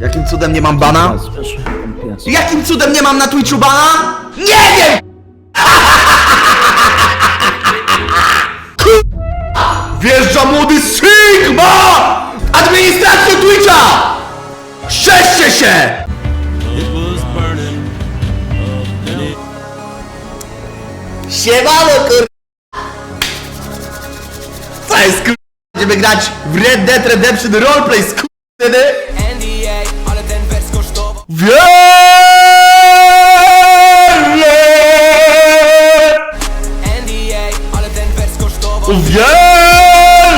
Jakim cudem nie mam bana? Jakim cudem nie mam na Twitchu bana? Nie wiem! Wjeżdża młody Sigma! Administracją Twitcha! Szczęście się! Siemano kur... Co jest kur... Będziemy grać w Red Dead Redemption Roleplay z kurwyny? Wiele!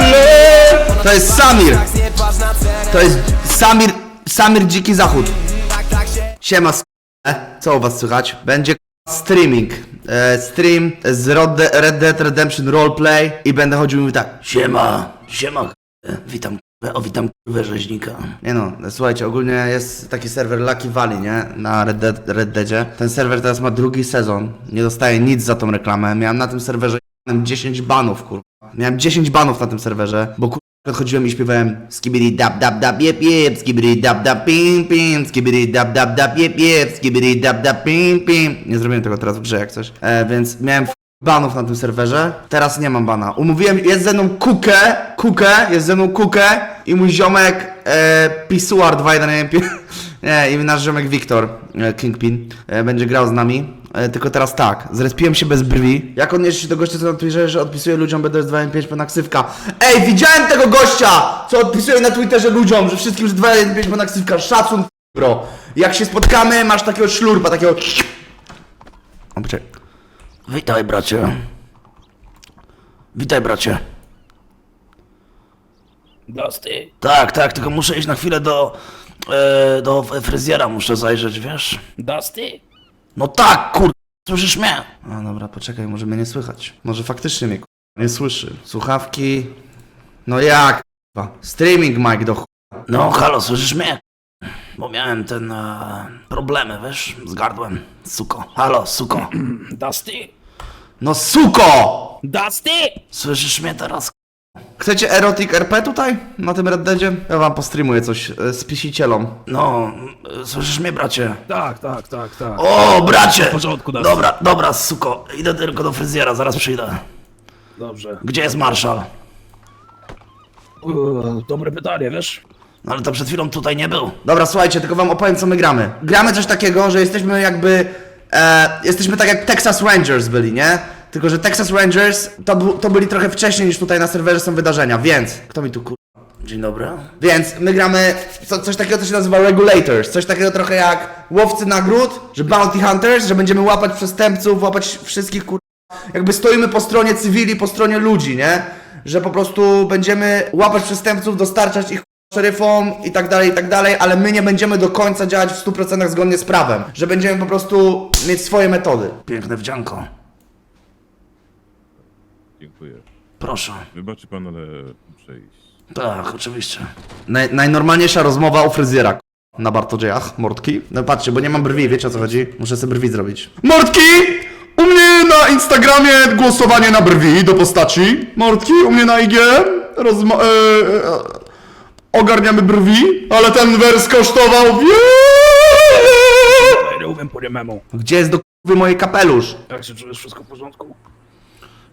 Wiele! To jest Samir. To jest Samir, Samir Dziki Zachód. Siema, e, co u was słychać? Będzie streaming. E, stream z Red De- Red Dead Redemption Roleplay i będę chodził i mówił tak. Siema, siema, witam, o witam k***a, rzeźnika. Nie no, słuchajcie, ogólnie jest taki serwer Lucky Valley, nie? Na Red, Dead, Red Deadzie. Ten serwer teraz ma drugi sezon. Nie dostaje nic za tą reklamę. Miałem na tym serwerze 10 banów, kurwa. Miałem 10 banów na tym serwerze, bo kurwa chodziłem i śpiewałem skibidi dab dab dab jep jep, skibidi dab dab pim pim, skibidi dab dab dab jep jep, skibidi dab dab pim pim. Nie zrobiłem tego teraz w grze jak coś. E, więc miałem banów na tym serwerze. Teraz nie mam bana. Umówiłem, jest ze mną Kukę, Kukę, jest ze mną Kukę i mój ziomek e, Pisuar 215. Nie, i nasz ziomek Wiktor, e, Kingpin, e, będzie grał z nami. E, tylko teraz tak, zrespiłem się bez brwi. Jak on jeszcze do gościa, co na Twitterze, że odpisuje ludziom BDS 215 pełna ksywka. Ej, widziałem tego gościa, co odpisuje na Twitterze ludziom, że wszystkim, że 215 pełna ksywka. Szacun, bro. Jak się spotkamy, masz takiego szlurpa, takiego... O, poczekaj. Witaj, bracie. Witaj, bracie. Dusty. Tak, tak, tylko muszę iść na chwilę do... E, do fryzjera muszę zajrzeć, wiesz? Dusty? No tak, kur... Słyszysz mnie? A dobra, poczekaj, może mnie nie słychać. Może faktycznie mnie kur... nie słyszy. Słuchawki... No jak? Streaming mic do ch... No halo, słyszysz mnie? Bo miałem ten... E, problemy, wiesz? Z gardłem. Suko. Halo, suko. Dusty? No suko! Dusty? Słyszysz mnie teraz? Chcecie erotic RP tutaj? Na tym Red Deadzie? Ja wam postreamuję coś e, z pisicielą. No, e, słyszysz mnie, bracie? Tak, tak, tak, tak. O, bracie! W porządku, Dusty. Dobra, dobra, suko. Idę tylko do fryzjera, zaraz przyjdę. Dobrze. Gdzie jest marszał? Uuu, dobre pytanie, wiesz? No ale to przed chwilą tutaj nie był. Dobra, słuchajcie, tylko wam opowiem, co my gramy. Gramy coś takiego, że jesteśmy jakby... E, jesteśmy tak jak Texas Rangers byli, nie? Tylko, że Texas Rangers to, bu- to byli trochę wcześniej niż tutaj na serwerze są wydarzenia, więc... Kto mi tu kur... Dzień dobry. Więc my gramy co, coś takiego, co się nazywa Regulators. Coś takiego trochę jak łowcy nagród, że Bounty Hunters, że będziemy łapać przestępców, łapać wszystkich kur... Jakby stoimy po stronie cywili, po stronie ludzi, nie? Że po prostu będziemy łapać przestępców, dostarczać ich szeryfom i tak dalej, i tak dalej, ale my nie będziemy do końca działać w 100% zgodnie z prawem. Że będziemy po prostu mieć swoje metody. Piękne wdzianko. Dziękuję. Proszę. Wybaczy pan, ale muszę iść. Tak, oczywiście. Naj, najnormalniejsza rozmowa u fryzjera k***, na Bartodziejach, Mordki. No patrzcie, bo nie mam brwi, wiecie o co chodzi? Muszę sobie brwi zrobić. Mordki! U mnie na Instagramie głosowanie na brwi do postaci. Mordki, u mnie na IG rozma- e, e, ogarniamy brwi, ale ten wers kosztował wiele! Po niememu. Gdzie jest do k***wy moje kapelusz? Jak się czujesz? Wszystko w porządku?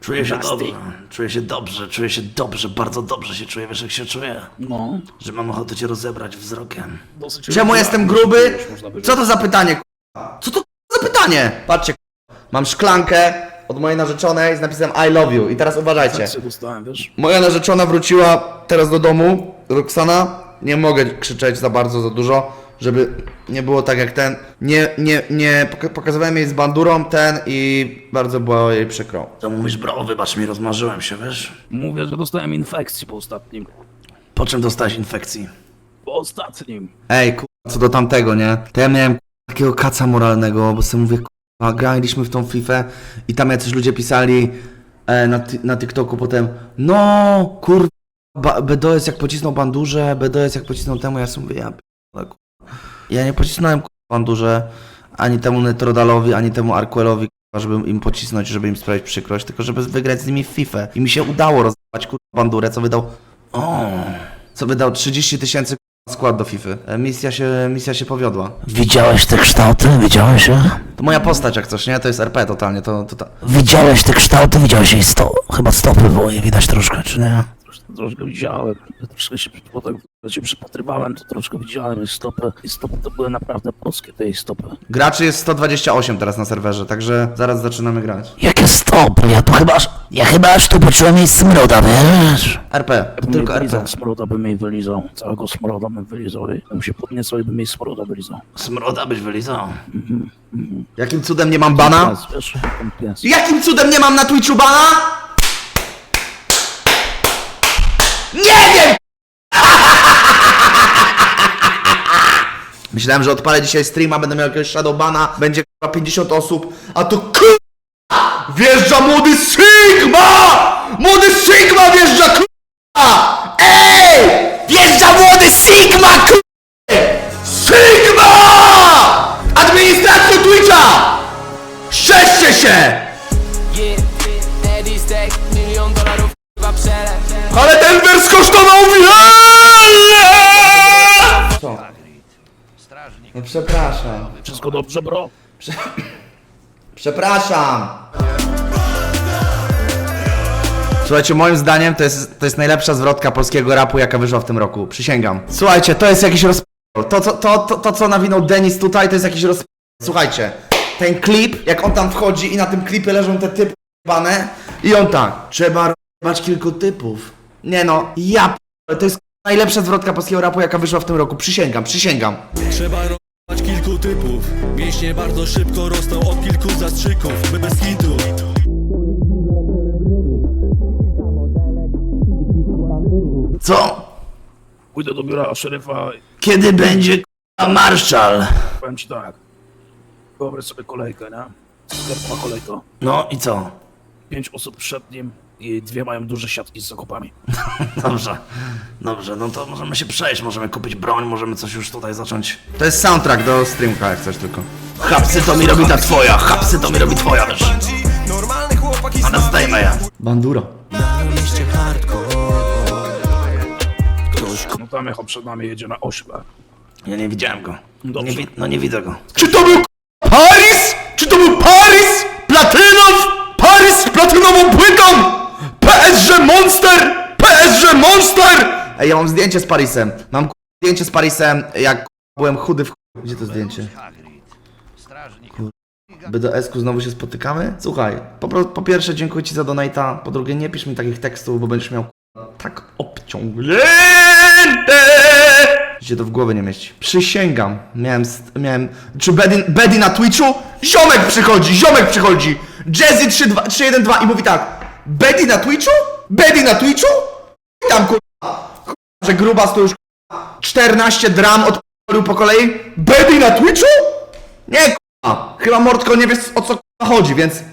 Czuję się Nasty. dobrze, czuję się dobrze, czuję się dobrze, bardzo dobrze się czuję, wiesz jak się czuję? No. Że mam ochotę cię rozebrać wzrokiem. Dosyć Czemu regularnie, jestem gruby? wiesz, można by Co to za pytanie? k***a? Co to k***a za pytanie? Patrzcie, k***a. mam szklankę od mojej narzeczonej z napisem I love you. I teraz uważajcie. Tak się dostałem, wiesz? Moja narzeczona wróciła teraz do domu, Roxana. Nie mogę krzyczeć za bardzo, za dużo, żeby nie było tak jak ten. Nie, nie, nie, poka- pokazywałem jej z bandurą ten i bardzo było jej przykro. To mówisz, bro, wybacz mi, rozmarzyłem się, wiesz? Mówię, że dostałem infekcji po ostatnim. Po czym dostałeś infekcji? Po ostatnim. Ej, kurwa, co do tamtego, nie? To ja miałem takiego kaca moralnego, bo sobie mówię, kurwa, graliśmy w tą FIFA i tam jacyś ludzie pisali e, na, ty- na TikToku potem, no, kurwa, ba- BDS jak pocisnął bandurze, BDS jak pocisnął temu, ja sobie mówię, ja p***le, kurwa. Ja nie pocisnąłem, kurwa, bandurze, ani temu Netrodalowi, ani temu Arquelowi, kurwa, żeby im pocisnąć, żeby im sprawić przykrość, tylko żeby wygrać z nimi w FIFA. I mi się udało rozdawać, kurwa, bandurę, co wydał, o, co wydał 30 tysięcy skład do FIFA. E, Misja się, misja się powiodła. Widziałeś te kształty? Widziałeś je? To moja postać jak coś, nie? To jest RP totalnie, to... to, to. Widziałeś te kształty? Widziałeś jej sto... Chyba stopy było je widać troszkę, czy nie? Troszkę, widziałem, troszkę się, potem się przypatrywałem, to troszkę widziałem jej stopy. I stopy to były naprawdę polskie, te jej stopy. Graczy jest 128 teraz na serwerze, także zaraz zaczynamy grać. Jakie stopy? Ja tu chyba aż... Ja chyba aż tu poczułem jej smroda, wiesz? RP, tylko RP. smroda bym jej wylizał. Całego smroda bym wylizał. i Bym się podniecał i bym jej smroda wylizał. Smroda byś wylizał. Jakim cudem nie mam bana? Pies, wiesz, ten pies. Jakim cudem nie mam na Twitchu bana? Nie wiem! Myślałem, że odpalę dzisiaj streama, będę miał jakiegoś shadowbana, będzie chyba 50 osób, a to k***a! Wjeżdża młody Sigma! Młody Sigma wjeżdża k***a! Ej! Wjeżdża młody Sigma k***a! Przepraszam. Wszystko dobrze, bro? Przepraszam. Słuchajcie, moim zdaniem to jest, to jest najlepsza zwrotka polskiego rapu, jaka wyszła w tym roku. Przysięgam. Słuchajcie, to jest jakiś roz... To, co- to, to, to, co nawinął Denis tutaj, to jest jakiś roz... Słuchajcie, ten klip, jak on tam wchodzi i na tym klipie leżą te typy bane i on tak. Trzeba rozjebać kilku typów. Nie no, ja p- to jest najlepsza zwrotka polskiego rapu, jaka wyszła w tym roku. Przysięgam, przysięgam. Trzeba kilku typów Mięśnie bardzo szybko rosną od kilku zastrzyków My bez hitu Co? Pójdę do biura szeryfa i Kiedy będzie k***a marszal? powiem ci tak. Wyobraź sobie kolejkę, nie? Sklep ma kolejkę. No i co? Pięć osób przed nim i dwie mają duże siatki z zakupami. Dobrze, dobrze, no to możemy się przejść, możemy kupić broń, możemy coś już tutaj zacząć. To jest soundtrack do streamka, jak coś tylko. Chapsy to mi robi ta twoja, chapsy to mi robi twoja, chłopak i Ale zdejmę je. Bandura. No tam jechał przed nami, jedzie na ośle. Ja nie widziałem go. Dobrze. Nie wi- no nie widzę go. Czy to był Ej, ja mam zdjęcie z Parisem. Mam zdjęcie z Parisem, jak byłem chudy w Gdzie to zdjęcie? Kur- BDS-ku znowu się spotykamy? Słuchaj, po, po pierwsze dziękuję Ci za donata, po drugie nie pisz mi takich tekstów, bo będziesz miał k- tak obciągnięte, się to w głowie nie mieści. Przysięgam, miałem, miałem, czy Bedi, Bedi na Twitchu? Ziomek przychodzi, ziomek przychodzi, Jazzy 312 312 i mówi tak, Bedi na Twitchu? Bedi na Twitchu? I tam kurwa, że grubas to już kurwa, 14 dram odpalił po kolei, Bedi na Twitchu? Nie kurwa, chyba Mordko nie wiesz o co kurwa chodzi, więc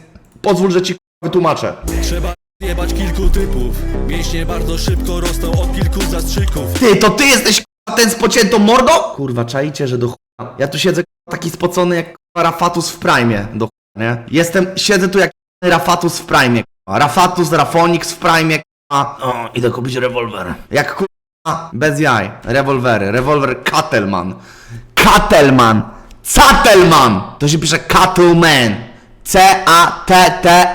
pozwól, że ci kurwa wytłumaczę. Trzeba jebać kilku typów Mięśnie bardzo szybko rosną od kilku zastrzyków Ty, to ty jesteś k***a, ten z pociętą mordą? Kurwa, czaicie, że do chuja. Ja tu siedzę k***a, taki spocony jak k***a, Rafatus w Prime, do chuja, nie? Jestem, siedzę tu jak k***a, Rafatus w Prime, k***a. Rafatus, Rafonix w Prime, k***a. O, idę kupić rewolwer. Jak k***a, bez jaj. Rewolwery, rewolwer Catelman. Catelman! Catelman! To się pisze Cattleman.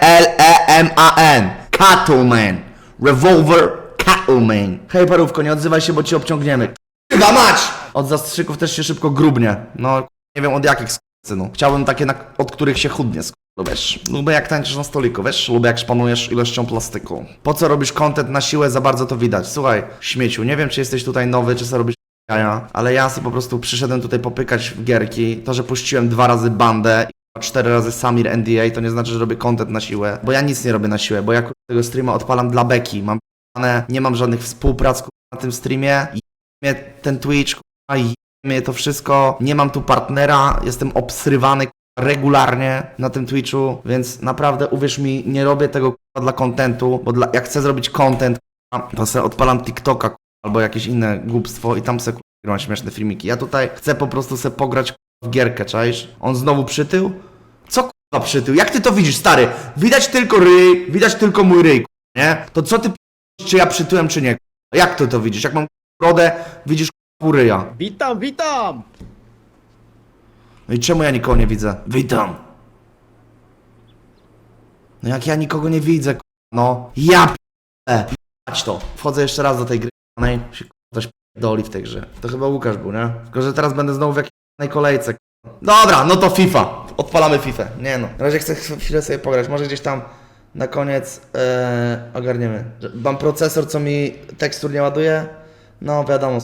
C-A-T-T-L-E-M-A-N. Cattleman. Revolver Cattleman. Hej parówko, nie odzywaj się, bo ci obciągniemy. Chyba mać! Od zastrzyków też się szybko grubnie. No, nie wiem od jakich no. Chciałbym takie, na, od których się chudnie sk- Wiesz, lubię jak tańczysz na stoliku, wiesz, lubię jak szpanujesz ilością plastyku. Po co robisz content na siłę, za bardzo to widać. Słuchaj, śmieciu, nie wiem czy jesteś tutaj nowy, czy sobie robisz ale ja sobie po prostu przyszedłem tutaj popykać w gierki. To, że puściłem dwa razy bandę i cztery razy Samir NDA, to nie znaczy, że robię content na siłę, bo ja nic nie robię na siłę, bo ja tego streama odpalam dla beki. Mam nie mam żadnych współprac na tym streamie. Mnie ten Twitch, mnie to wszystko. Nie mam tu partnera, jestem obsrywany regularnie na tym Twitchu, więc naprawdę uwierz mi, nie robię tego kurwa, dla kontentu, bo dla, jak chcę zrobić content, kurwa, to sobie odpalam TikToka albo jakieś inne głupstwo i tam se nagrywam śmieszne filmiki. Ja tutaj chcę po prostu sobie pograć kurwa, w gierkę, czaisz? On znowu przytył? Co kurwa przytył? Jak ty to widzisz, stary? Widać tylko ryj, widać tylko mój ryj, kurwa, nie? To co ty czy ja przytyłem, czy nie? kurwa? Jak ty to widzisz? Jak mam brodę, widzisz puryja. Witam, witam! No i czemu ja nikogo nie widzę? Witam. No jak ja nikogo nie widzę, k***, no. Ja p***e. To. Wchodzę jeszcze raz do tej gry, no i się k***, coś doli w tej grze. To chyba Łukasz był, nie? Tylko, że teraz będę znowu w jakiejś kolejce. k***. Dobra, no to FIFA. Odpalamy FIFA. Nie no. Na razie chcę chwilę sobie pograć. Może gdzieś tam na koniec e, ogarniemy. Mam procesor, co mi tekstur nie ładuje. No wiadomo,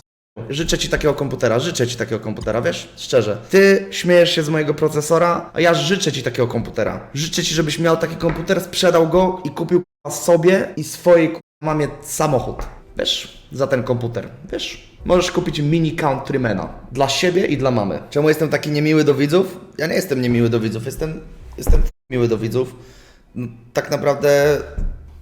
Życzę ci takiego komputera, życzę ci takiego komputera, wiesz? Szczerze. Ty śmiejesz się z mojego procesora, a ja życzę ci takiego komputera. Życzę ci, żebyś miał taki komputer, sprzedał go i kupił sobie i swojej mamie samochód. Wiesz? Za ten komputer. Wiesz? Możesz kupić mini Countrymana. Dla siebie i dla mamy. Czemu jestem taki niemiły do widzów? Ja nie jestem niemiły do widzów, jestem, jestem miły do widzów. No, Tak naprawdę,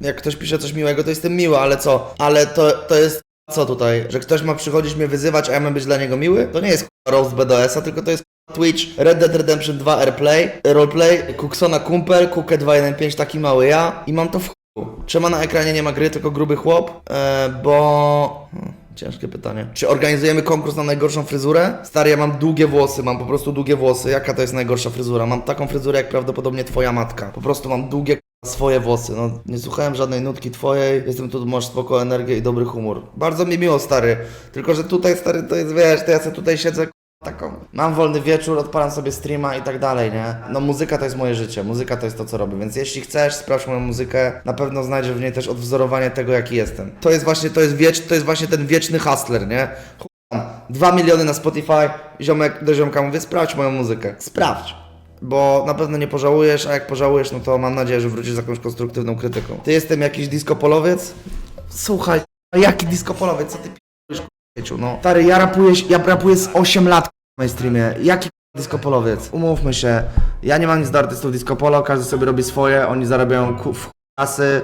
jak ktoś pisze coś miłego, to jestem miły, ale co? Ale to, to jest co tutaj? Że ktoś ma przychodzić mnie wyzywać, a ja mam być dla niego miły? To nie jest Roast BDS-a, tylko to jest Twitch, Red Dead Redemption 2 Airplay, Roleplay, Kuksona Kumpel, Kukę 215 taki mały ja i mam to w chuju. Czemu na ekranie nie ma gry, tylko gruby chłop? E, bo... Hmm, Ciężkie pytanie. Czy organizujemy konkurs na najgorszą fryzurę? Stary, ja mam długie włosy, mam po prostu długie włosy. Jaka to jest najgorsza fryzura? Mam taką fryzurę jak prawdopodobnie twoja matka. Po prostu mam długie swoje włosy. No, nie słuchałem żadnej nutki twojej. Jestem tu, masz spoko energię i dobry humor. Bardzo mi miło, stary. Tylko, że tutaj, stary, to jest, wiesz, to ja sobie tutaj siedzę taką. Mam wolny wieczór, odpalam sobie streama i tak dalej, nie? No muzyka to jest moje życie, muzyka to jest to, co robię, więc jeśli chcesz, sprawdź moją muzykę, na pewno znajdziesz w niej też odwzorowanie tego, jaki jestem. To jest właśnie, to jest wiecz, to jest właśnie ten wieczny hustler, nie? Chuj tam, Dwa miliony na Spotify, ziomek do ziomka mówię, sprawdź moją muzykę, sprawdź. Bo na pewno nie pożałujesz, a jak pożałujesz, no to mam nadzieję, że wrócisz z jakąś konstruktywną krytyką. Ty jestem jakiś disco-polowiec? Słuchaj, jaki disco-polowiec? Co ty Wieciu, no. Stary, ja rapuję, ja rapuję z 8 lat w mainstreamie. Jaki disco-polowiec? Umówmy się, ja nie mam nic do artystów disco-polo, każdy sobie robi swoje, oni zarabiają w kasy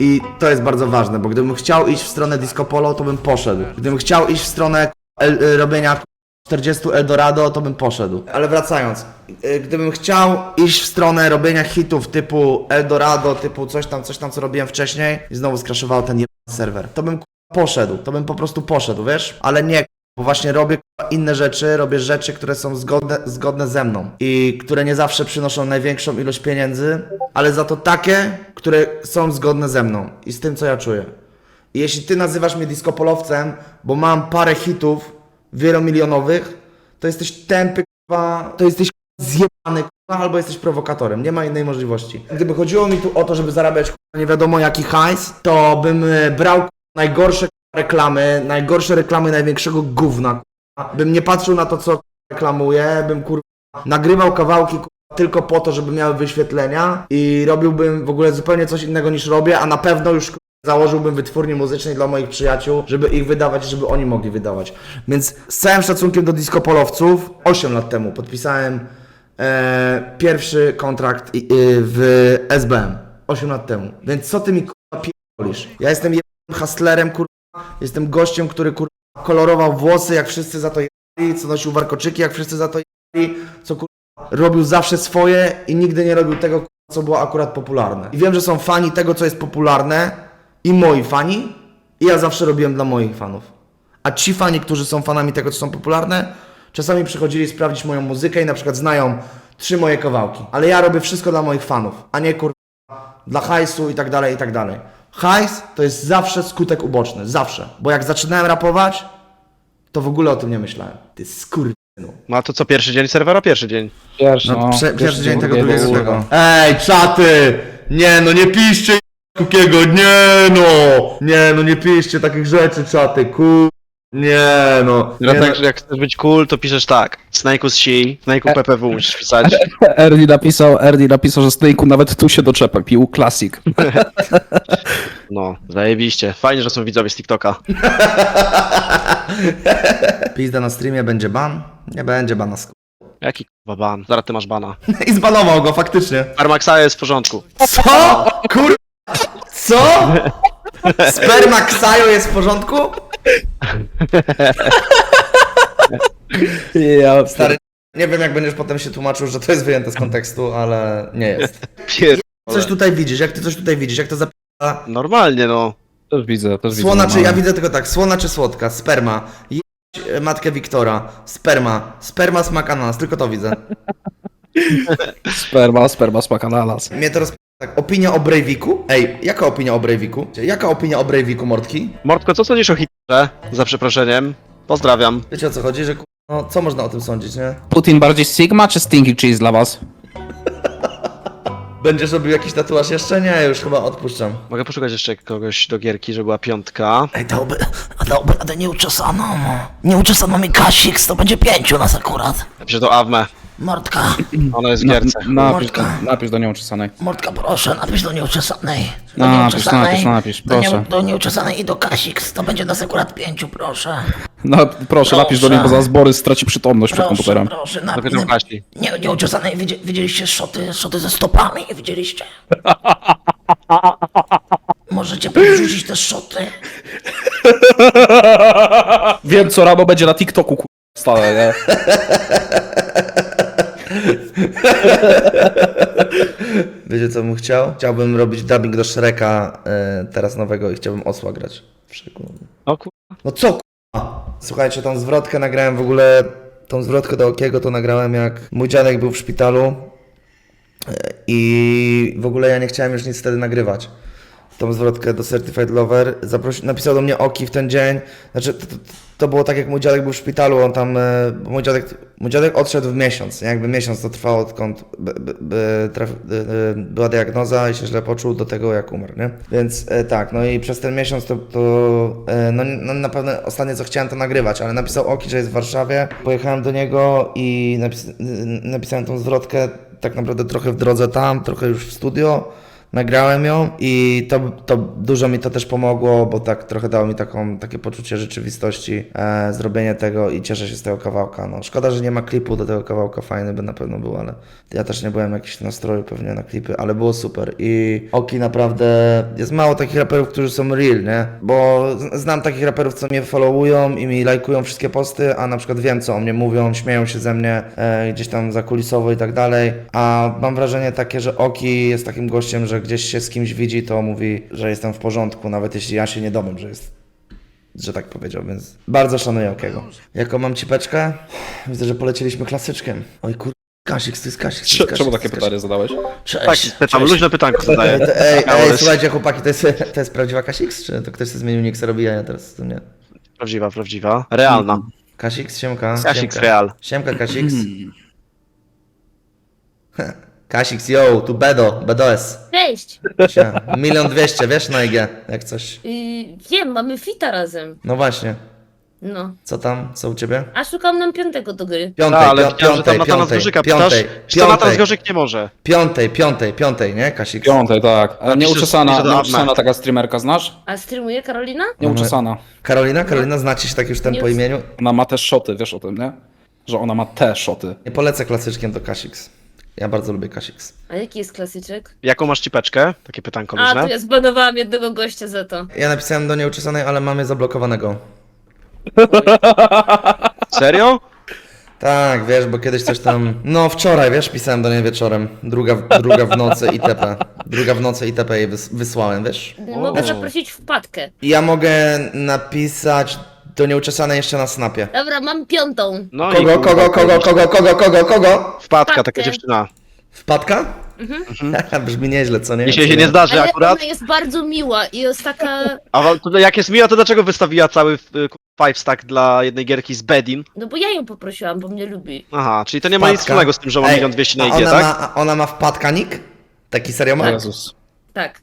i to jest bardzo ważne, bo gdybym chciał iść w stronę disco-polo, to bym poszedł. Gdybym chciał iść w stronę y, robienia 40 Eldorado, to bym poszedł. Ale wracając, y, gdybym chciał iść w stronę robienia hitów typu Eldorado, typu coś tam, coś tam, co robiłem wcześniej i znowu skraszował ten jebany serwer, to bym poszedł, to bym po prostu poszedł, wiesz? Ale nie, bo właśnie robię inne rzeczy, robię rzeczy, które są zgodne, zgodne ze mną i które nie zawsze przynoszą największą ilość pieniędzy, ale za to takie, które są zgodne ze mną i z tym, co ja czuję. I jeśli ty nazywasz mnie disco-polowcem, bo mam parę hitów wielomilionowych, to jesteś tępy, to jesteś k***a, zjebany, albo jesteś prowokatorem. Nie ma innej możliwości. Gdyby chodziło mi tu o to, żeby zarabiać nie wiadomo jaki hajs, to bym e, brał najgorsze reklamy, najgorsze reklamy największego gówna, bym nie patrzył na to, co k***a, reklamuję, bym kur... nagrywał kawałki k***a, tylko po to, żeby miały wyświetlenia i robiłbym w ogóle zupełnie coś innego niż robię, a na pewno już założyłbym wytwórnię muzycznej dla moich przyjaciół, żeby ich wydawać, żeby oni mogli wydawać. Więc z całym szacunkiem do disco-polowców, 8 lat temu podpisałem e, pierwszy kontrakt i- i w SBM. 8 lat temu. Więc co ty mi kurwa pierdolisz? Ja jestem jednym hustlerem, kurwa. Jestem gościem, który kurwa kolorował włosy, jak wszyscy za to jeli, co nosił warkoczyki, jak wszyscy za to jeli, co kurwa robił zawsze swoje i nigdy nie robił tego, kurwa, co było akurat popularne. I wiem, że są fani tego, co jest popularne i moi fani i ja zawsze robiłem dla moich fanów. A ci fani, którzy są fanami tego, co są popularne, czasami przychodzili sprawdzić moją muzykę i na przykład znają trzy moje kawałki. Ale ja robię wszystko dla moich fanów, a nie kur... dla hajsu i tak dalej, i tak dalej. Hajs to jest zawsze skutek uboczny, zawsze. Bo jak zaczynałem rapować, to w ogóle o tym nie myślałem. Ty skurwysynu. No a to co, pierwszy dzień serwera? Pierwszy dzień. Pierwszy, No, prze, pierwszy dzień tego drugiego tego. Ej, czaty! Nie no, nie piszcie kukiego, nie no! Nie no, nie piszcie takich rzeczy, czaty, ku... Nie no. Nie, Dlatego, no. że jak chcesz być cool, to piszesz tak. Snake'u z si, Snake'u PPW musisz pisać. Erdi napisał, Erdi napisał, że Snake'u nawet tu się doczepa, pił klasik. No, zajebiście. Fajnie, że są widzowie z TikToka. Pizda na streamie, będzie ban? Nie będzie bana, sk... Jaki kurwa ban? Zaraz ty masz bana. I zbanował go, faktycznie. Armaxa jest w porządku. Co? Kur... Co? Sperma Ksajo jest w porządku? Ja, Stary, nie wiem jak będziesz potem się tłumaczył, że to jest wyjęte z kontekstu, ale nie jest. Pier... Coś tutaj widzisz, jak ty coś tutaj widzisz, jak to zapiera... Normalnie, no. Też widzę, też widzę. Słona czy, ja normalnie. widzę tylko tak, słona czy słodka, sperma. Jebać e, matkę Wiktora. Sperma. Sperma smak ananas, tylko to widzę. Sperma, sperma, smak ananas. Mnie to roz... Tak, opinia o Breiviku? Ej, jaka opinia o Breiviku? Jaka opinia o Breiviku, Mordki? Mordko, co sądzisz o Hitlerze? Za przeproszeniem. Pozdrawiam. Wiecie o co chodzi, że ku- no, co można o tym sądzić, nie? Putin bardziej Sigma czy Stinky Cheese dla was? Będziesz robił jakiś tatuaż jeszcze? Nie, już chyba odpuszczam. Mogę poszukać jeszcze kogoś do gierki, żeby była piątka. Ej, dałby, dałby radę nieuczesaną. Nieuczesaną mi Kasik, to będzie pięciu nas akurat. Napiszę do Awme. Mordka, Ona jest w Na, gierce. napisz, do, Mordka. napisz do nieuczesanej. Mordka proszę, napisz do nieuczesanej. Do Napisz, napisz, napisz, Do, nie, proszę. do nieuczesanej i do Kasik, to będzie nas akurat pięciu, proszę. No proszę, napisz do niej, bo za zbory straci przytomność przed Proszę, komputerem. proszę, Zapytam napisz. Kasi. Nie, nieuczesanej, widzi, widzieliście szoty, szoty ze stopami? Widzieliście? Możecie podrzucić te szoty? Wiem co rano będzie na TikToku ku... stale, nie? Wiecie co bym chciał? Chciałbym robić dubbing do Shreka e, teraz nowego i chciałbym osła grać. w Shreku. O kur... No co k***a? Słuchajcie, tą zwrotkę nagrałem w ogóle, tą zwrotkę do Okiego to nagrałem jak mój dziadek był w szpitalu e, i w ogóle ja nie chciałem już nic wtedy nagrywać. Tą zwrotkę do Certified Lover. Zaprosi, napisał do mnie Oki w ten dzień. Znaczy, to, to, to było tak jak mój dziadek był w szpitalu, on tam, e, mój dziadek, mój dziadek odszedł w miesiąc, jakby miesiąc to trwało odkąd by, by, by, traf, e, e, była diagnoza i się źle poczuł do tego jak umarł, nie? Więc e, tak, no i przez ten miesiąc to, to e, no, no na pewno ostatnie co chciałem to nagrywać, ale napisał Oki, że jest w Warszawie, pojechałem do niego i napis, napisałem tą zwrotkę tak naprawdę trochę w drodze tam, trochę już w studio. Nagrałem ją i to, to dużo mi to też pomogło, bo tak trochę dało mi taką, takie poczucie rzeczywistości, e, zrobienie tego i cieszę się z tego kawałka. No, szkoda, że nie ma klipu do tego kawałka, fajny by na pewno był, ale ja też nie byłem jakiś nastroju pewnie na klipy, ale było super i Oki naprawdę, jest mało takich raperów, którzy są real, nie? Bo znam takich raperów, co mnie followują i mi lajkują wszystkie posty, a na przykład wiem, co o mnie mówią, śmieją się ze mnie e, gdzieś tam zakulisowo i tak dalej, a mam wrażenie takie, że Oki jest takim gościem, że gdzieś się z kimś widzi, to mówi, że jestem w porządku, nawet jeśli ja się nie dowiem, że jest że tak powiedział, więc bardzo szanuję Okiego. Jaką mam cipeczkę? Widzę, że polecieliśmy klasyczkiem. Oj kur... Kasik, to jest Kasik, to jest Kasik, Czemu to takie pytanie zadałeś? Cześć. Tak, pytam, luźne pytanko Ej, zadaję. to- ej, ej słuchajcie chłopaki, to jest, to jest prawdziwa Kasix, czy to ktoś sobie zmienił nick, robi jaja teraz tym, nie? Prawdziwa, prawdziwa. Realna. Kasix, siemka. Kasik siemka. real. Siemka Kasix. Kasix, yo, tu Bedo, BDOS. Cześć! Milion dwieście, wiesz na IG, jak coś. Yy, wiem, mamy fita razem. No właśnie, No. co tam, co u ciebie? A szukam nam piątego do gry. Piątej, No, ale pią- widziałem, że tam piątej, piątej, pytasz. piątej, Czy to Natanas piątej, nie może? piątej, piątej, piątej, nie Kasix? Piątej, tak. A Napiszę- nieuczesana, do nieuczesana taka streamerka, znasz? A streamuje Karolina? Nieuczesana. Karolina, Karolina, znacie się tak już ten po imieniu? Ona ma te szoty, wiesz o tym, nie? Że ona ma te szoty. Nie polecę klasyczkiem do Kasix. Ja bardzo lubię Kasix. A jaki jest klasyczek? Jaką masz cipeczkę? Takie pytanko A, to luźne. ja zbanowałam jednego gościa za to. Ja napisałem do nieuczesanej, ale mamy zablokowanego. Serio? Tak, wiesz, bo kiedyś coś tam. No, wczoraj, wiesz, pisałem do niej wieczorem. Druga, w- druga w nocy itp. Druga w nocy itp jej wys- wysłałem, wiesz. Mogę zaprosić wpadkę. I Ja mogę napisać do nieuczesanej jeszcze na snapie. Dobra, mam piątą. No i Kogo, kurwa, kogo, kogo, kogo, kogo, kogo, kogo? Wpadka, taka Wpadkę. dziewczyna. Wpadka? Brzmi nieźle, co nie? Jeśli się nie zdarzy Ale akurat. ona jest bardzo miła i jest taka... A wam- to jak jest miła, to dlaczego wystawiła cały y, five stack dla jednej gierki z Bedin? No bo ja ją poprosiłam, bo mnie lubi. Aha, czyli to nie ma nic Wpadka. wspólnego z tym, że ma Ej, milion dwieście na a IG, ona tak? Ma, a ona ma wpadka nick? Taki serio ma? Jezus. Tak.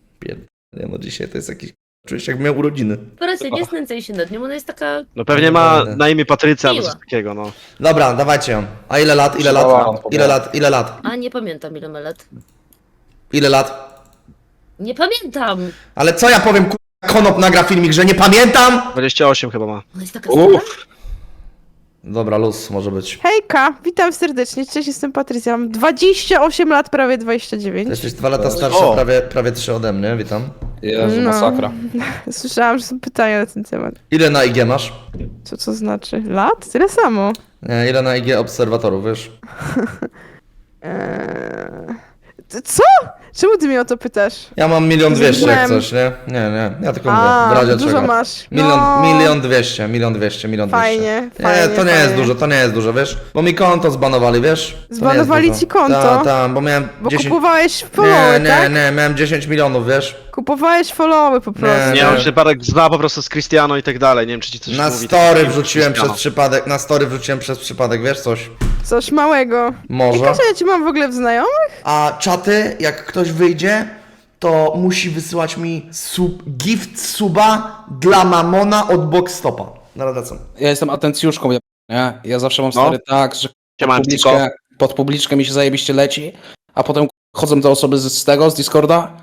Nie no, dzisiaj to jest jakiś... Czuję się jak miał urodziny. Proszę, nie znęcaj się nad nią, ona jest taka... No pewnie ma na imię Patrycja albo Miła. coś takiego, no. Dobra, dawajcie ją. A ile lat, ile lat? Ile lat, ile lat? A, nie pamiętam ile ma lat. Ile lat? Nie pamiętam! Ale co ja powiem, ku... Konop nagra filmik, że nie pamiętam? 28 chyba ma. Ona jest taka stara? Uff. Dobra, luz może być. Hejka, witam serdecznie, cześć, jestem Patrycja, mam 28 lat, prawie 29. Jesteś dwa lata starszy, O. prawie, prawie trzy ode mnie, witam. Jezu, No. masakra. Słyszałam, że są pytania na ten temat. Ile na IG masz? Co to znaczy? Lat? Tyle samo. Nie, ile na IG obserwatorów, wiesz? Eee... Co? Czemu ty mnie o to pytasz? Ja mam milion dwieście jak Wiem. coś, nie? Nie, nie, ja tylko A, mówię, w razie dużo czego. masz. Milion, No. milion dwieście, milion dwieście, milion dwieście. Fajnie, Nie, fajnie, to nie jest fajnie. dużo, to nie jest dużo, wiesz? Bo mi konto zbanowali, wiesz? To nie jest Zbanowali dużo. ci konto? Tak, tak, bo miałem Bo 10... kupowałeś Nie, followy, nie, tak? nie, miałem 10 milionów, wiesz? Kupowałeś followy po prostu. Nie, on się Barek zna po prostu z Cristiano i tak dalej. Nie wiem, czy ci coś Na mówi. story tak, wrzuciłem przez przypadek, na story wrzuciłem przez przypadek, wiesz coś? Coś małego. Może. Że ja cię mam w ogóle w znajomych? A czaty, jak ktoś wyjdzie, to musi wysyłać mi sub, gift suba dla mamona od Boxstopa. Na wracam. Ja jestem atencjuszką, ja, nie? Ja zawsze mam No. stary tak, że publiczkę, pod publiczkę mi się zajebiście leci, a potem chodzą do osoby z, z tego, z Discorda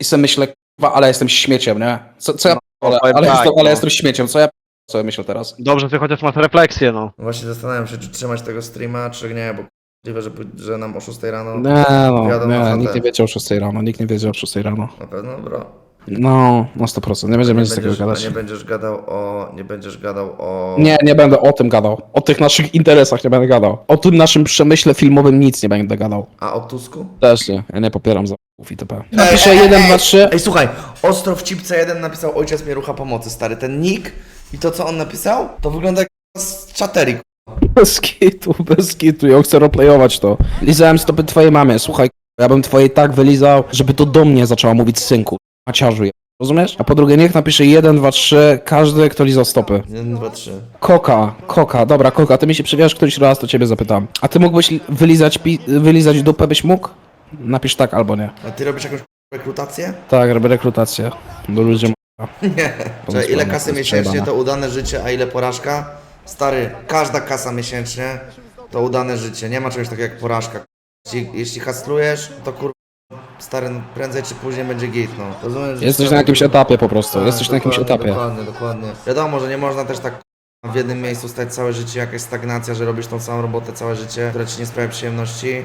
i sobie myślę, kurwa, ale jestem śmieciem, nie? Co, co ja ale, powiem ale, tak, jestem, ale no. jestem śmieciem, co ja co ja myślę teraz? Dobrze, ty chociaż masz refleksję, no. Właśnie zastanawiam się, czy trzymać tego streama, czy nie, bo możliwe, że, że nam o 6 rano. Nie no, Wiadomo, nie, nikt nie wiedział o 6 rano, nikt nie wiedział o 6 rano. Na pewno, bro. No, na 100%, nie będziemy Nie nic takiego będziesz, gadać. nie będziesz gadał o. Nie będziesz gadał o. Nie, nie będę o tym gadał. O tych naszych interesach nie będę gadał. O tym naszym przemyśle filmowym nic nie będę gadał. A o Tusku? Też nie, ja nie popieram zakup itp. Napiszę ej, 1, ej, 2, 3. Ej, słuchaj, Ostro w Cipce 1 napisał ojciec mnie rucha pomocy, stary. Ten nick i to, co on napisał, to wygląda jak z czaterik. Bez kitu, bez kitu, ja chcę roleplayować to. Lizałem stopy twojej mamie, słuchaj, ja bym twojej tak wylizał, żeby to do mnie zaczęła mówić synku, maciarzu, rozumiesz? A po drugie, niech napisze 1, 2, 3, każdy, kto lizał stopy. 1, 2, 3. Koka, koka, dobra, koka, ty mi się przywiesz któryś raz, to ciebie zapytam. A ty mógłbyś li- wylizać, pi- wylizać dupę, byś mógł? Napisz tak albo nie. A ty robisz jakąś rekrutację? Tak, robię rekrutację do ludzi. Nie. Czekaj, ile kasy miesięcznie to udane życie, a ile porażka? Stary, każda kasa miesięcznie to udane życie. Nie ma czegoś takiego jak porażka. Jeśli, jeśli haslujesz, to kur... Stary, prędzej czy później będzie git, no. Rozumiesz, że Jesteś na jakimś etapie po prostu, Tak, jesteś na jakimś dokładnie, etapie. Dokładnie, dokładnie. Wiadomo, że nie można też tak w jednym miejscu stać całe życie, jakaś stagnacja, że robisz tą samą robotę całe życie, która ci nie sprawia przyjemności,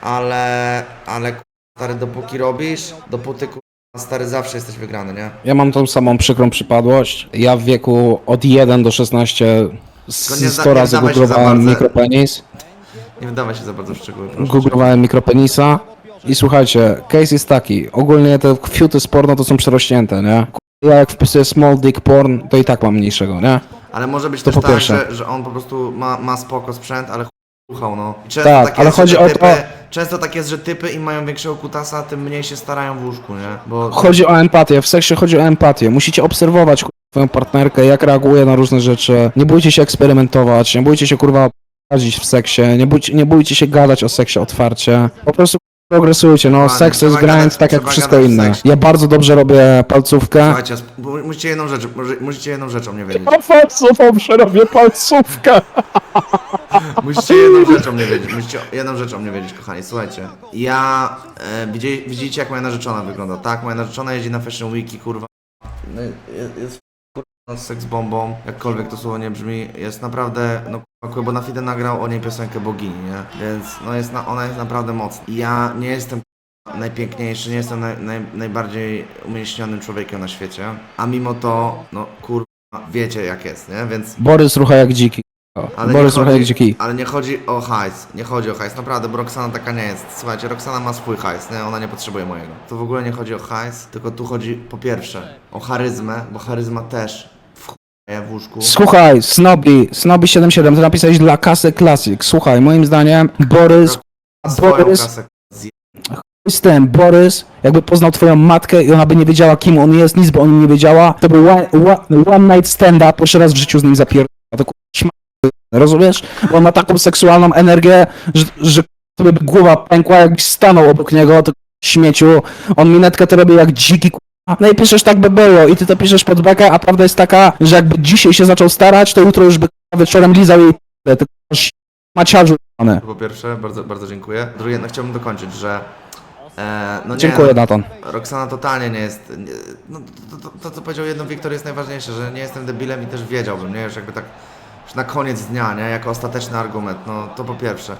ale, ale stary, dopóki robisz, dopóty stary zawsze jesteś wygrany, nie? Ja mam tą samą przykrą przypadłość. Ja w wieku od 1 do 16 z Tylko nie zda- 100 nie razy wdawaj się za googlowałem bardzo. mikropenis. Nie wdawaj się za bardzo w szczegóły, proszę. Googlowałem mikropenisa. I słuchajcie, case jest taki. Ogólnie te fiuty z porno to są przerośnięte, nie? Ja jak wpisuję small dick porn, to i tak mam mniejszego, nie? Ale może być To też po tak, pierwsze. że, że on po prostu ma, ma spoko sprzęt, ale chuchał, no. I często Tak, ale chodzi o typy, to- Często tak jest, że typy im mają większego kutasa, tym mniej się starają w łóżku, nie? Bo... Chodzi o empatię, w seksie chodzi o empatię. Musicie obserwować swoją partnerkę, jak reaguje na różne rzeczy. Nie bójcie się eksperymentować, nie bójcie się kurwa radzić w seksie, nie nie bójcie się gadać o seksie otwarcie. Po prostu progresujcie, no seks to jest trzeba grind gadać- tak jak trzeba wszystko gadać inne. Ja bardzo dobrze robię palcówkę. Słuchajcie, sp- mu- musicie jedną rzecz, może- musicie jedną rzecz o mnie wiedzieć. Palcówką przerobię palcówkę. Musicie jedną rzecz o mnie wiedzieć, musicie jedną rzecz o mnie wiedzieć, kochani, słuchajcie. Ja, e, widzi, widzicie jak moja narzeczona wygląda, tak? Moja narzeczona jeździ na Fashion Weeki, kurwa. No, jest- seks bombą, jakkolwiek to słowo nie brzmi, jest naprawdę, no kurwa, bo na Fide nagrał o niej piosenkę Bogini, nie? Więc, no jest na, ona jest naprawdę mocna. Ja nie jestem najpiękniejszy, nie jestem naj, naj, najbardziej umięśnionym człowiekiem na świecie, a mimo to, no kurwa, wiecie jak jest, nie? Więc Borys rucha jak dziki. ale Borys rucha jak chodzi, dziki. ale nie chodzi o hajs, nie chodzi o hajs, naprawdę, bo Roxana taka nie jest. Słuchajcie, Roxana ma swój hajs, nie? ona nie potrzebuje mojego. To w ogóle nie chodzi o hajs, tylko tu chodzi po pierwsze o charyzmę, bo charyzma też w łóżku. Słuchaj, Snobby, Snobby77, ty napisałeś dla kasy Classic. Słuchaj, moim zdaniem Borys, Swoją Borys, kasę zje... z tym, Borys, jakby poznał twoją matkę i ona by nie wiedziała kim on jest, nic by o nim nie wiedziała, to był one, one, one night stand-up, pierwszy raz w życiu z nim zapierdala, to kurwa rozumiesz? Bo on ma taką seksualną energię, że, że by głowa pękła, jakbyś stanął obok niego, to śmieciu, on minetkę to robi jak dziki kurwa. No i piszesz tak by było i ty to piszesz pod bekę, a prawda jest taka, że jakby dzisiaj się zaczął starać, to jutro już by wieczorem lizał jej p***e, ty kurwa, maciarzu jebany. Po pierwsze, bardzo, bardzo dziękuję. Drugie, no chciałbym dokończyć, że e, no nie, Dziękuję, Nathan. Roxana totalnie nie jest. Nie, no, to, to, to, co powiedział jedno Wiktor jest najważniejsze, że nie jestem debilem i też wiedziałbym, nie? Już jakby tak już na koniec dnia, nie? Jako ostateczny argument, no to po pierwsze.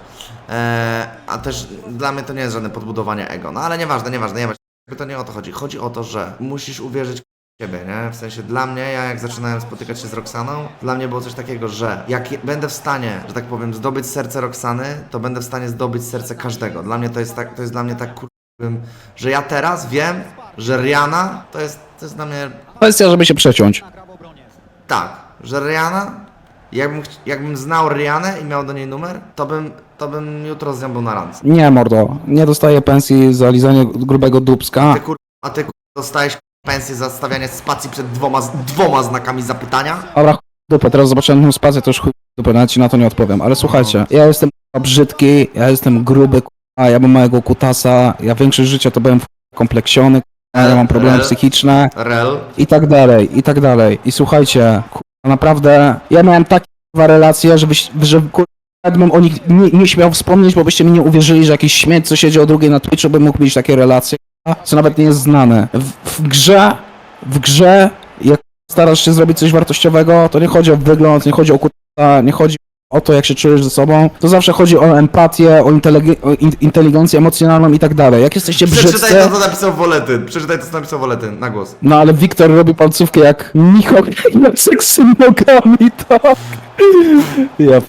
E, a też dla mnie to nie jest żadne podbudowanie ego. No ale nieważne, nieważne, nieważne. Jakby to nie o to chodzi. Chodzi o to, że musisz uwierzyć w siebie, nie? W sensie dla mnie, ja jak zaczynałem spotykać się z Roxaną, dla mnie było coś takiego, że jak je, będę w stanie, że tak powiem, zdobyć serce Roxany, to będę w stanie zdobyć serce każdego. Dla mnie to jest tak, to jest dla mnie tak kur bym, że ja teraz wiem, że Rihanna to jest, to jest dla mnie Kwestia, żeby się przeciąć. tak, że Rihanna, jakbym, chci- jakbym znał Rihanę i miał do niej numer, to bym, to bym jutro z nią był na randce. Nie, mordo. Nie dostaję pensji za lizanie grubego dubska. Ty kur... A ty kur... dostajesz pensję za stawianie spacji przed dwoma, z- dwoma znakami zapytania? Dobra, chuj w dupę, teraz zobaczyłem tę spację, to już chuj w dupę, nawet ci na to nie odpowiem. Ale słuchajcie, ja jestem k***a, brzydki, ja jestem gruby, a ja mam małego kutasa, ja większość życia to byłem k***a, kompleksiony, k***a, ja mam problemy psychiczne Rel. i tak dalej, i tak dalej. I słuchajcie, k***a, naprawdę, ja miałem takie k***a, relacje, że, byś, że k***a, bym o nich nie, nie śmiał wspomnieć, bo byście mi nie uwierzyli, że jakiś śmieć, co siedzi o drugiej na Twitchu, by mógł mieć takie relacje, co nawet nie jest znane. W, w grze, w grze, jak starasz się zrobić coś wartościowego, to nie chodzi o wygląd, nie chodzi o kuta, nie chodzi o to, jak się czujesz ze sobą, to zawsze chodzi o empatię, o, o in- inteligencję emocjonalną i tak dalej. Jak jesteście Przeczytaj brzydcy... to, co napisał Woletyn. Przeczytaj to, co napisał Woletyn, na głos. No ale Wiktor robi palcówkę jak Michał na seksy nogami, tak? Ja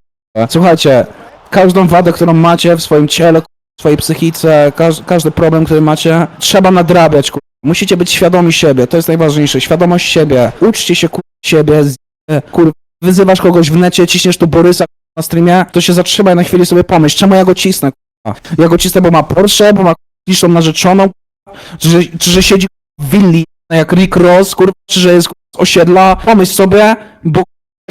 Słuchajcie, każdą wadę, którą macie w swoim ciele, w swojej psychice, każ, każdy problem, który macie, trzeba nadrabiać, kur... Musicie być świadomi siebie, to jest najważniejsze. Świadomość siebie. Uczcie się kur... siebie, z... kur... Wyzywasz kogoś w necie, ciśniesz tu Borysa na streamie, to się zatrzymaj na chwilę sobie pomyśl, czemu ja go cisnę, kur... Ja go cisnę, bo ma Porsche, bo ma liczną narzeczoną, czy, że- czy że siedzi w willi jak Rick Ross, kurwa, czy że jest kurwa, z osiedla. Pomyśl sobie, bo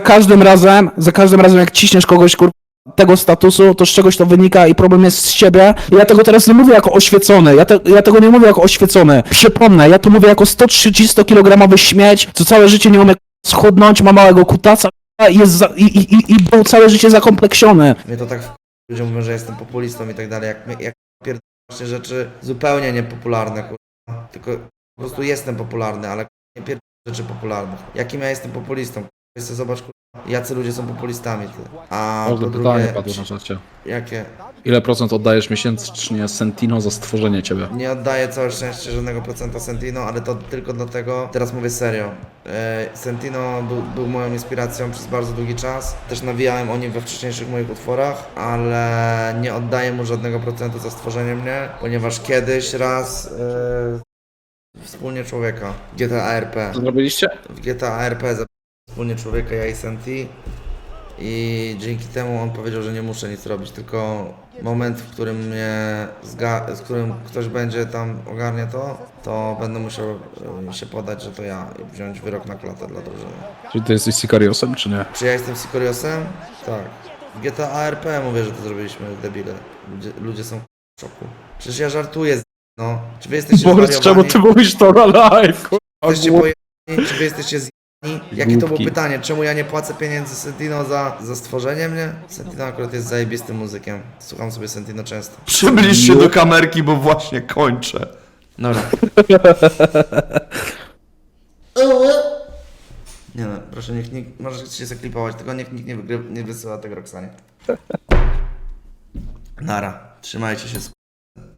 każdym razem, za każdym razem jak ciśniesz kogoś kurwa, tego statusu, to z czegoś to wynika i problem jest z ciebie. Ja tego teraz nie mówię jako oświecony, ja, te, ja tego nie mówię jako oświecony. Przypomnę, ja tu mówię jako 130-kilogramowy śmieć, co całe życie nie umie schudnąć, ma małego i jest za, i, i, i, i był całe życie zakompleksiony. Mnie to tak w... ludzie mówią, że jestem populistą i tak dalej, jak, jak pierdolę rzeczy zupełnie niepopularne, kurwa. Tylko po prostu jestem popularny, ale nie pierdolę rzeczy popularnych. Jakim ja jestem populistą? Kurwa, zobacz, kurwa, jacy ludzie są populistami. Ty. A Ważne po pytanie drugie, padło na czacie. jakie? Ile procent oddajesz miesięcznie Sentino za stworzenie ciebie? Nie oddaję całe szczęście żadnego procenta Sentino, ale to tylko dlatego, teraz mówię serio. E, Sentino był, był moją inspiracją przez bardzo długi czas. Też nawijałem o nim we wcześniejszych moich utworach, ale nie oddaję mu żadnego procentu za stworzenie mnie, ponieważ kiedyś raz e, wspólnie człowieka, GTA RP. Co zrobiliście? W GTA RP wspólnie człowieka, ja i Senti. I dzięki temu on powiedział, że nie muszę nic robić, tylko moment, w którym mnie z którym ktoś będzie tam ogarnia to, to będę musiał e, się podać, że to ja i wziąć wyrok na klatę dla drużyny. Czy ty jesteś Sicariosem, czy nie? Czy ja jestem Sicoriosem? Tak. W GTA RP mówię, że to zrobiliśmy, debile. Ludzie, ludzie są w szoku. Przecież ja żartuję z... no. Czy wy jesteście Borys, czemu ty mówisz to na live? Jesteście? Czy wy jesteście zjebani? Jakie to było pytanie? Czemu ja nie płacę pieniędzy Sentino za, za stworzenie mnie? Sentino akurat jest zajebistym muzykiem. Słucham sobie Sentino często. Przybliż się do kamerki, bo właśnie kończę. Dobra. Nie no, proszę niech nikt, możesz się zaklipować, tylko niech nikt nie, wygry, nie wysyła tego Roxanie. Nara, trzymajcie się.